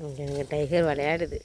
இங்கே எங்கள் டைகர் விளையாடுது.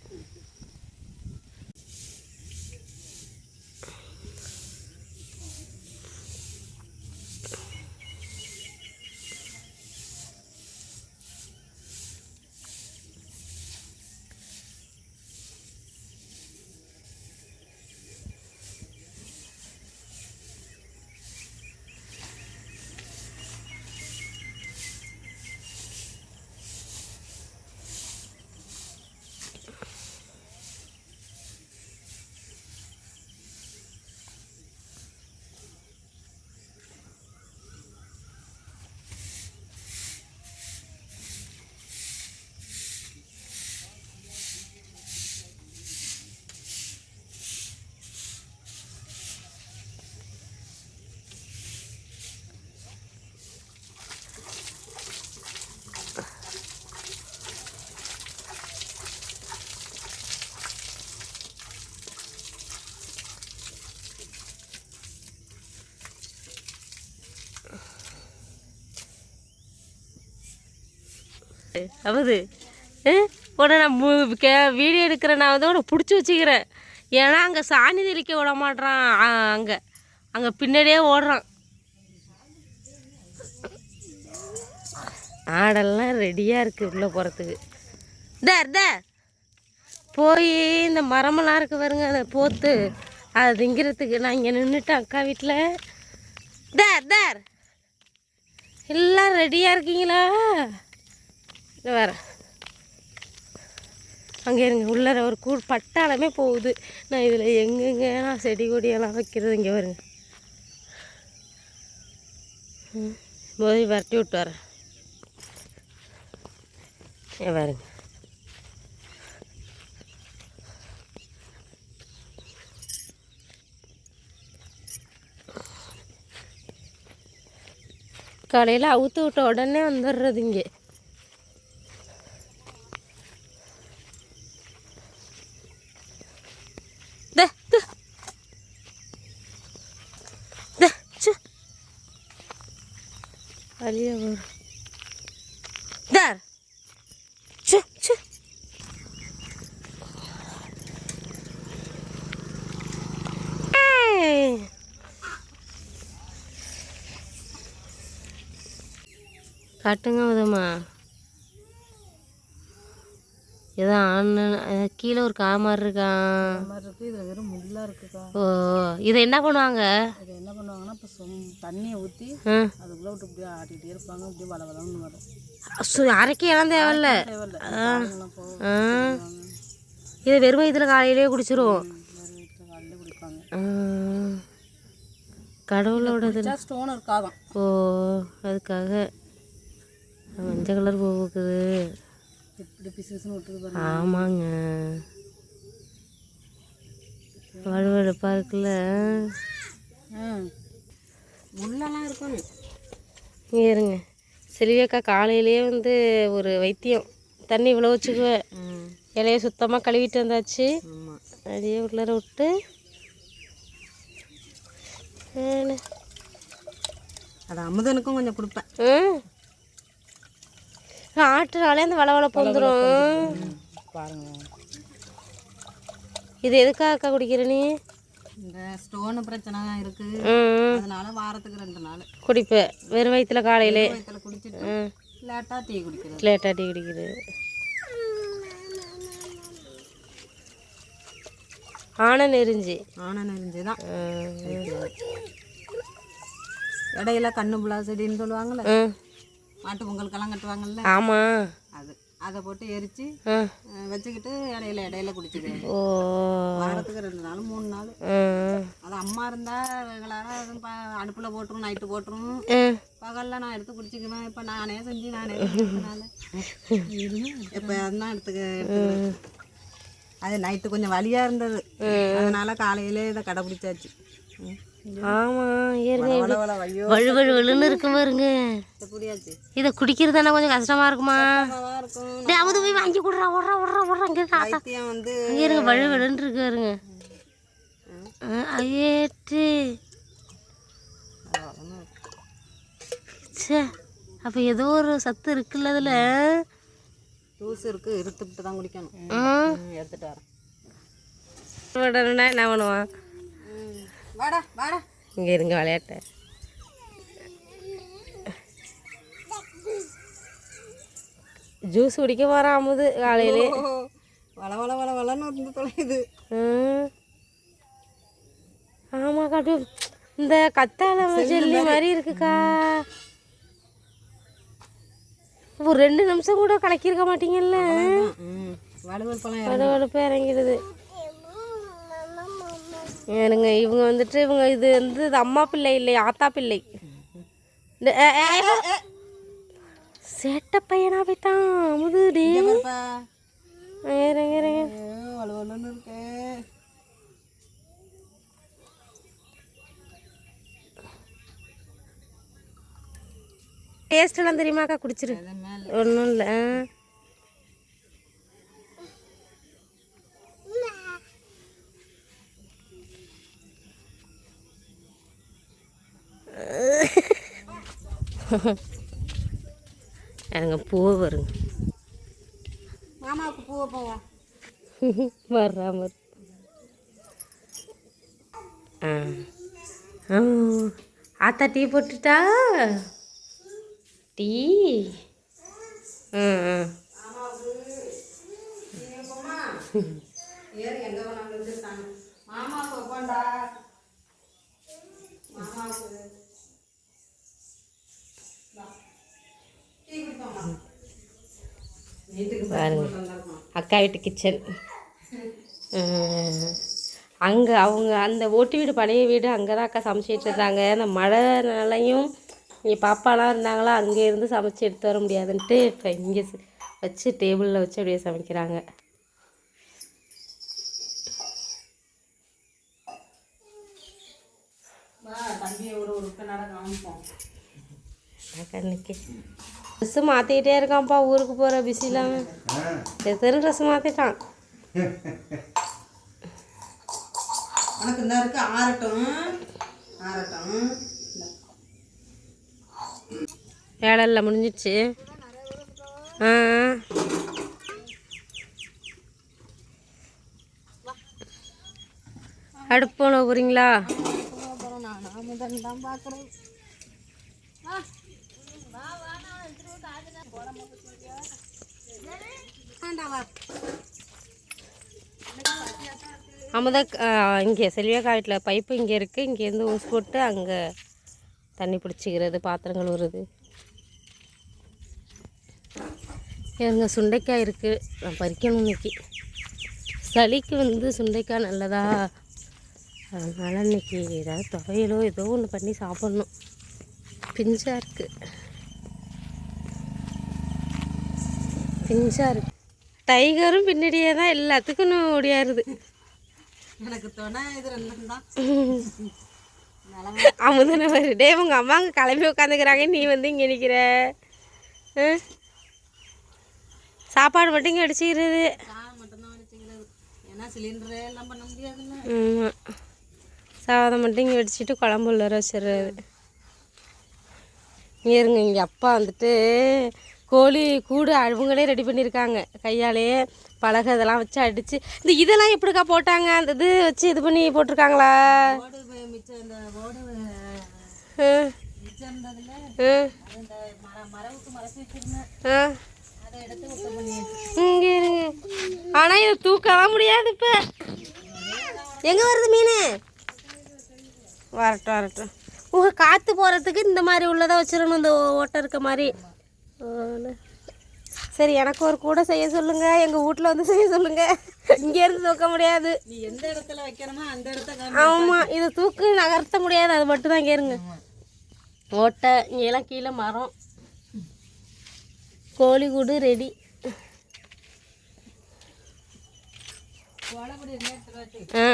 அவது உடனே நான் மு- கே வீடியோ எடுக்கிறேன் நான் வந்து உனக்கு பிடிச்சி வச்சுக்கிறேன். ஏன்னா அங்கே சாணி தெளிக்க விட மாட்றான் அங்கே. அங்கே பின்னாடியே ஓடுறான். ஆடெல்லாம் ரெடியாக இருக்குது உள்ளே போகிறதுக்கு தர் த. போய் இந்த மரமெல்லாம் இருக்குது பாருங்க அதை போத்து அதை திங்கிறதுக்கு. நான் இங்கே நின்றுட்டேன் அக்கா வீட்டில் தர் தர் எல்லாம் ரெடியாக இருக்கீங்களா? இல்லை வேறு. அங்கே இருங்க உள்ளார ஒரு கூ பட்டாளமே போகுது. நான் இதில் எங்கெங்கே நான் செடி கொடியெல்லாம் வைக்கிறது இங்கே வருங்க ம், போய் விரட்டி விட்டு வரேன். ஏ பாருங்க. காலையில் அவுத்து விட்ட உடனே வந்துடுறது இங்கே த, த. த, ச்சே. வலியா வரும் தார் ச்சே, ச்சே. ஏய். காட்டுங்க உதமா. ஏதோ ஆண்ணன் கீழே ஒரு காமார் இருக்கான் இதில் ஓ இதை என்ன பண்ணுவாங்க? இதை என்ன பண்ணுவாங்கன்னா இப்போ தண்ணியை ஊற்றி. அதுக்குள்ளே விட்டு இப்படியே ஆட்டிகிட்டே இருப்பாங்க இப்படியே வள வளம்னு வரும். அரைக்க இடம் தேவையில்ல. இதை வெறும் வயிற்றுல காலையிலேயே குடிச்சிருவோம் குடிச்சா ஸ்டோன் இருக்காதான் ஓ அதுக்காக. மஞ்சள் கலர் பூ பூக்குது ஆமாங்க. வழுவழுப்பாக இருக்குல்ல. ஆ. முள்ளெல்லாம் இருக்கணும் இருங்க. செல்வியக்கா காலையிலேயே வந்து ஒரு வைத்தியம். தண்ணி இவ்வளோ வச்சுக்குவேன் இலைய சுத்தமாக கழுவிட்டு வந்தாச்சு. அப்படியே உள்ளார விட்டு. அது அமுதனுக்கும் கொஞ்சம் கொடுப்பேன். ம். ஆட்டுனாலே அந்த வளவளப்பு வந்துடும் பாருங்க. இது எதுக்காக குடிக்கிற நீ? இந்த ஸ்டோனு பிரச்சனை இருக்குது ம் அதனால வாரத்துக்கு ரெண்டு நாள். குடிப்ப. வெறும் வயிற்றுல காலையிலே. குடிச்சிட்டு லேட்டாக டீ குடிக்கிறது. லேட்டாக டீ குடிக்கிறது. ஆனை நெறிஞ்சி. ஆனால் நெறிஞ்சு தான். இடையில கண்ணு புலா செடின்னு சொல்லுவாங்கள்ல ம் மாட்டு பொங்கலுக்கெல்லாம் கட்டுவாங்கல்ல? ஆமாம் அது அதை போட்டு அஹ், வச்சுக்கிட்டு இடையில இடையில குடிச்சுக்கிறது ஓ. வாரத்துக்கு ரெண்டு நாள் மூணு நாள். அது அம்மா இருந்தா ரெகுலராக அடுப்பில் போட்டுரும் நைட்டு போட்டுரும். பகலில் நான் எடுத்து குடிச்சிக்குவேன். இப்போ நானே செஞ்சு நானே இப்போ அதுதான் எடுத்துக்க. அது நைட்டு கொஞ்சம் வலியாக இருந்தது. அதனால காலையிலே இதை கடைப்பிடிச்சாச்சு ம். ஆமாம் ஏறுங்க வழு வழு வழுன்னு இருக்கு பாருங்க. இதை குடிக்கிறதுனா கொஞ்சம் கஷ்டமா இருக்குமா? இருக்கும். அமுது போய் வாங்கி கொடுறா ஓடுறா ஓடுறா ஓடுறா இங்கே இருங்க வழு வழுன்னு இருக்கு பாருங்க. சே அப்போ ஏதோ ஒரு சத்து இருக்குல்ல அதில்? ஜூஸ் இருக்கு இருத்துக்கிட்டு தான் குடிக்கணும். எடுத்துட்டு வரேன். என்ன பண்ணுவான்? இங்கே இருங்க விளையாட்ட. ஜூஸ் குடிக்க போகிறான் அமுது காலையிலே. வள வள வள வளன்னு வந்து தொலையுது. காட்டு இந்த கத்தாழை ஜெல்லி மாதிரி. இருக்குக்கா. ஒரு ரெண்டு நிமிஷம் கூட கலக்கியிருக்க மாட்டீங்கல்ல? ம். வலுவல் பழம் வலுவலுப்பு இறங்கிடுது. ஏனுங்க இவங்க வந்துட்டு இவங்க இது வந்து இது அம்மா பிள்ளை இல்லை ஆத்தா பிள்ளை. சேட்டை பையனா போயிட்டான் இருங்க வலு வலுன்னு இருக்கு. டேஸ்டெல்லாம் தெரியுமாக்கா? குடிச்சிரு. ஒன்றும் இல்லை எனக்கு பூ வருங்க. மாமாவுக்கு பூவை போவா. வர்றாம ஆ. ஆத்தா டீ போட்டுட்டா? டீ? ம் ம் ஏறு எங்க வேணாலும் இருந்துட்டாங்க மாமாவுக்கு வைப்பாண்டா மாமாவுக்கு வா. டீ குடிப்போமா வீட்டுக்கு பாருங்க. அக்கா வீட்டு கிச்சன். அங்கே அவங்க அந்த ஓட்டு வீடு பழைய வீடு அங்கே தான் அக்கா சமைச்சிட்டு இருந்தாங்க அந்த மழைனாலையும் இங்கே பாப்பாலாம் இருந்தாங்களா அங்கே இருந்து சமைச்சு எடுத்து வர முடியாதுன்ட்டு இப்போ இங்கே வச்சு டேபிளில் வச்சு அப்படியே சமைக்கிறாங்க. தம்பியை ஒரு உறுப்பினரை காமிப்போம். அக்கா இன்னைக்கு ட்ரெஸ்ஸு மாற்றிக்கிட்டே இருக்கான்ப்பா ஊருக்கு போகிற பிஸி இல்லாமல் எத்தனை ட்ரெஸ் மாற்றிட்டான் உனக்கு இந்த இருக்கு ஆறட்டும் ஆறட்டும். வேலை இல்லை முடிஞ்சிடுச்சு ஆ அடுப்பு போன போகிறீங்களா நான் தான் பார்க்குறேன் அமுதா இங்கே செல்வியா வீட்டில் பைப்பு இங்கே இருக்குது இங்கேருந்து ஊசி போட்டு அங்கே தண்ணி பிடிச்சிக்கிறது பாத்திரம் கழுவுறது. எங்கள் சுண்டைக்காய் இருக்குது நான் பறிக்கணும் இன்னைக்கு. சளிக்கு வந்து சுண்டைக்காய் நல்லதா? அதனால் இன்னைக்கு ஏதாவது துவையலோ ஏதோ ஒன்று பண்ணி சாப்பிட்ணும். பிஞ்சாக இருக்குது பிஞ்சாக இருக்கு. டைகரும் பின்னாடியே தான் எல்லாத்துக்கும் ஓடியாருது. எனக்கு துணை இது ரெண்டும் தான். அமுதனை டே உங்கள் அம்மா அங்கே கிளம்பி உட்காந்துக்கிறாங்க. நீ வந்து இங்கே நிற்கிற சாப்பாடு மட்டும் இங்கே அடிச்சுக்கிறது ஆமாம் சாதம் மட்டும் இங்கே வடிச்சிட்டு குழம்பு உள்ளார வச்சிடுறது இங்கே இருங்க இங்கே அப்பா வந்துட்டு கோழி கூடு அவங்களே ரெடி பண்ணியிருக்காங்க கையாலேயே பலகை இதெல்லாம் வச்சு அடித்து இந்த இதெல்லாம் எப்படிக்கா போட்டாங்க? அந்த இது வச்சு இது பண்ணி போட்டிருக்காங்களா? ஆ. இங்கே இருங்க. ஆனால் இதை தூக்கலாம் முடியாது இப்போ. எங்கே வருது மீன்? வரட்டும் வரட்டும். உங்கள் காற்று போகிறதுக்கு இந்த மாதிரி உள்ளதை வச்சிடணும் இந்த ஓட்டை இருக்க மாதிரி. சரி எனக்கு ஒரு கூட செய்ய சொல்லுங்கள் எங்கள் வீட்டில் வந்து செய்ய சொல்லுங்கள் இங்கேருந்து தூக்க முடியாது. நீ எந்த இடத்துல வைக்கணுமோ அந்த இடத்த காமி. ஆமாம் இதை தூக்கு நகர்த்த முடியாது. அது மட்டும் தான் கேருங்க ஓட்டை இங்கெல்லாம் கீழே மரம். கோழி கூடு ரெடி. ஆ.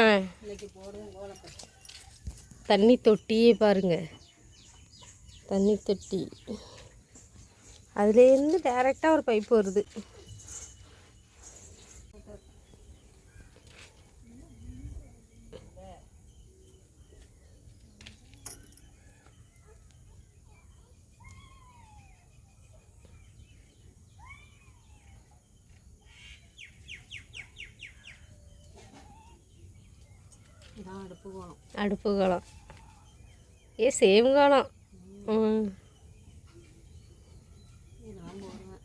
தண்ணி தொட்டியே பாருங்க. தண்ணி தொட்டி. அதுலேருந்து டைரெக்டாக ஒரு பைப் வருது. அடுப்பு போகணும் அடுப்பு காலம். ஏ சேம் காலம். ம் இதெல்லாம் போடுவேன்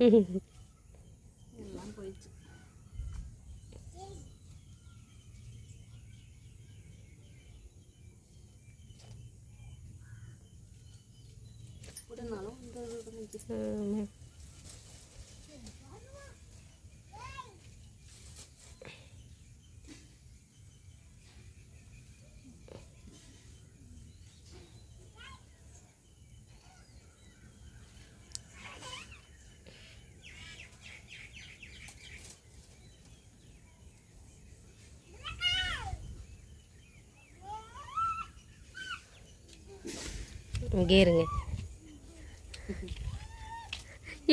இதெல்லாம் போயிடுச்சு. விடுனாலும் இந்த இங்கே இருங்க.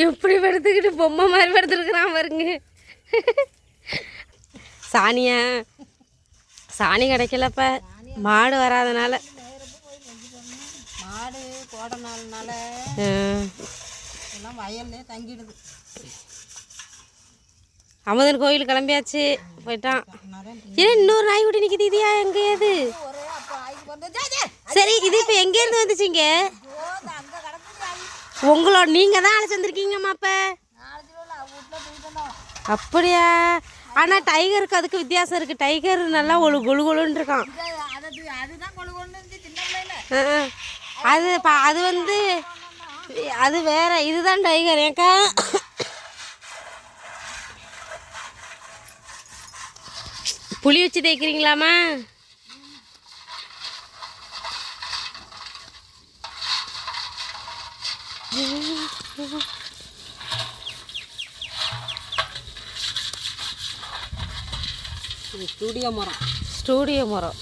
எப்படி படுத்துக்கிட்டு பொம்மை மாதிரி படுத்துருக்குறான் பாருங்க. சாணியா சாணி கிடைக்கலப்ப. மாடு வராதனால. மாடு போட நாள்னால. எல்லாம் வயல்லே தங்கிடுது. அமுதன் கோயில் கிளம்பியாச்சு. போயிட்டான். ஏன் இன்னொரு நாய்க்குட்டி நிற்கிது இதையா எங்கே சரி இது இப்போ எங்கேருந்து வந்துச்சிங்க? உங்களோட நீங்கள் தான் அழைச்சி வந்திருக்கீங்கம்மா அப்போ. அப்படியா? ஆனால் டைகருக்கு அதுக்கு வித்தியாசம் இருக்குது டைகர் நல்லா ஒழு கொழு கொழுன்னு இருக்கான். அது பா அது அது வந்து அது வேற இதுதான் டைகர். ஏக்கா புளி வச்சு தேய்க்கிறீங்களாம்மா? ஸ்டூடியோ மரம். ஸ்டூடியோ மரம்.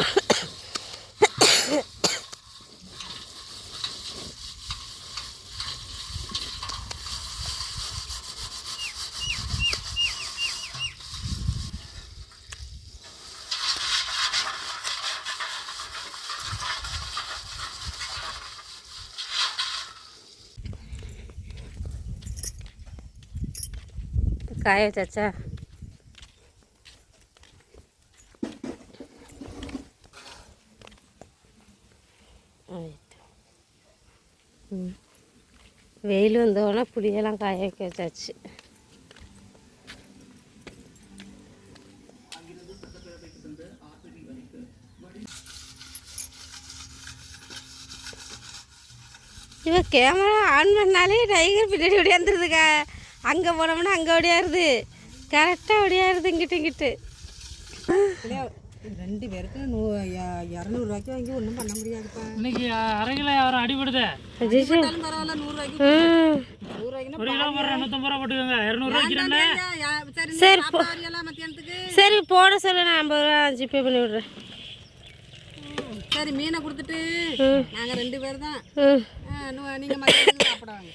காய வச்சாச்சா வெயில் வந்தோடனே புளியெல்லாம் காய வைக்க வச்சாச்சு இவ கேமரா ஆன் பண்ணாலே டைகர் பின்னாடி ஓடியாந்துருதுக்கா அங்கே போனோம்னா அங்கே ஓடியாருது. கரெக்டாக ஓடியாருது இங்கிட்டு இங்கிட்டு. ரெண்டு பேருக்கு நூ இரநூறுவாய்க்கு வாங்கி ஒன்றும் பண்ண முடியாதுப்பா. இன்னைக்கு அரை கிலோ யாரும் அடிபடுது? பரவாயில்ல நூறுரூவாய்க்கு ம் நூறுரூவாய்க்குன்னா ஒரு கிலோ போடுற நூற்றம்பது ரூபா போட்டுக்கோங்க இரநூறுவாய்க்கு சரி சரி, மத்தியானத்துக்கு. போட சொல்லு நான் ஐம்பது ரூபா ஜிபே பண்ணி விட்றேன். சரி மீனை கொடுத்துட்டு. நாங்கள் ரெண்டு பேர் தான். நீங்கள் மத்தியானத்துக்கு சாப்பிடுவாங்க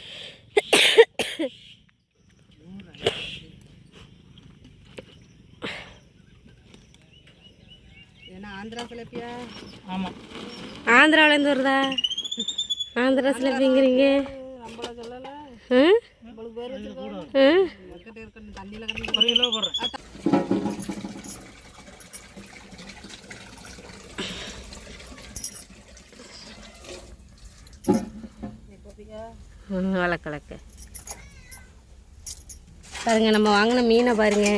ஏன்னா ஆந்திரா சிலப்பியா? ஆமாம் ஆந்திராவிலேருந்து வருதா? ஆந்திரா சிலப்பிங்கிறீங்க நம்மள சொல்லலை. ம் நம்மளுக்கு பேர் வச்சுருக்கோம் ம் இருக்கட்டும் இருக்கட்டும் தண்ணியில் கிடந்து ஒரு கிலோ போடுறேன் ம், வளக்க வளக்க பாருங்க நம்ம வாங்கின மீனை பாருங்க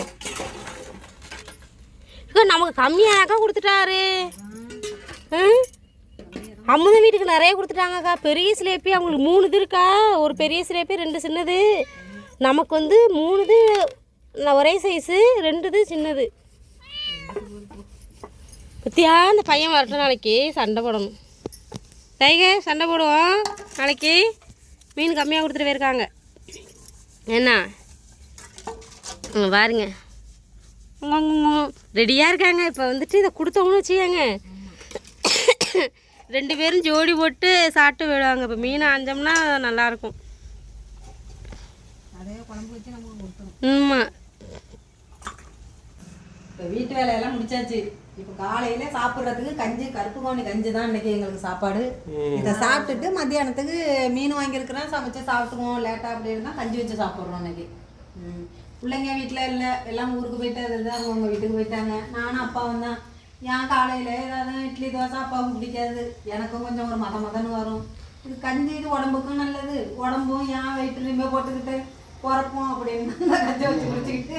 அக்கா, நமக்கு கம்மியானாக்கா கொடுத்துட்டாரு. ம்? அம்முத வீட்டுக்கு நிறைய கொடுத்துட்டாங்கக்கா. பெரிய சிலேப்பி அவங்களுக்கு மூணு இது இருக்கா? ஒரு பெரிய சிலேப்பி ரெண்டு சின்னது. நமக்கு வந்து மூணு இது ஒரே சைஸு ரெண்டு இது சின்னது. பத்தியா அந்த பையன் வரட்டும் நாளைக்கு. சண்டை போடணும். டைகர் சண்டை போடுவோம் நாளைக்கு. மீன் கம்மியாக கொடுத்துட்டு போயிருக்காங்க. என்ன? பாருங்கள் பாருங்க. ரெடியாக இருக்காங்க. இப்போ வந்துட்டு இதை கொடுத்தவங்கன்னு வச்சுக்கோங்க. ரெண்டு பேரும் ஜோடி போட்டு சாப்பிட்டு விடுவாங்க இப்போ மீன் ஆஞ்சோம்னா நல்லாயிருக்கும். அதே குழம்பு வச்சு நம்ம கொடுத்துரும். ஆமாம் இப்போ வீட்டு வேலையெல்லாம் முடிச்சாச்சு. இப்போ காலையில சாப்பிட்றதுக்கு கஞ்சி கருப்பு கவுனி கஞ்சி தான் இன்னைக்கு எங்களுக்கு சாப்பாடு. இதை சாப்பிட்டுட்டு மத்தியானத்துக்கு மீன் வாங்கியிருக்கிறோம் சமைச்சு சாப்பிட்டுக்குவோம். லேட்டாக அப்படி இருந்தால் கஞ்சி வச்சு சாப்பிட்றோம் இன்னைக்கு. ம். பிள்ளைங்க வீட்டில் இல்லை எல்லாம் ஊருக்கு போயிட்டு அது அவங்க வீட்டுக்கு போயிட்டாங்க. நானும் அப்பாவும் தான். ஏன் காலையில் ஏதாவது இட்லி தோசை அப்பாவுக்கு பிடிக்காது. எனக்கும் கொஞ்சம் ஒரு மத மதன்னு வரும். இது கஞ்சி இது உடம்புக்கும் நல்லது. உடம்பும் ஏன் வயிற்றுலையுமே போட்டுக்கிட்டு பிறப்போம் அப்படின்னு அந்த கஞ்சி வச்சு குடிச்சிக்கிட்டு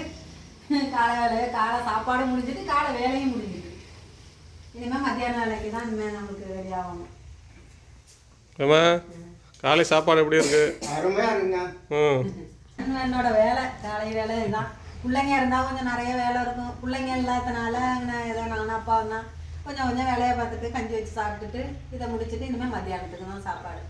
காலை வேலையை காலை சாப்பாடு முடிஞ்சிட்டு காலை வேலையும் முடிஞ்சிட்டு. இனிமேல் மத்தியான வேலைக்கு தான் இனிமேல் ஆகணும். ஏம்மா காலை சாப்பாடு எப்படி இருக்கு? அருமையாக இருக்குங்க. ம். என்னோட வேலை காலை வேலை இதுதான். பிள்ளைங்க இருந்தால் கொஞ்சம் நிறைய வேலை இருக்கும். பிள்ளைங்க இல்லாதனால நான் ஏதோ நானும் அப்பா கொஞ்சம் கொஞ்சம் வேலையை பார்த்துட்டு கஞ்சி வச்சு சாப்பிட்டுட்டு இதை முடிச்சுட்டு இனிமேல் மத்தியானத்துக்கு தான் சாப்பாடு.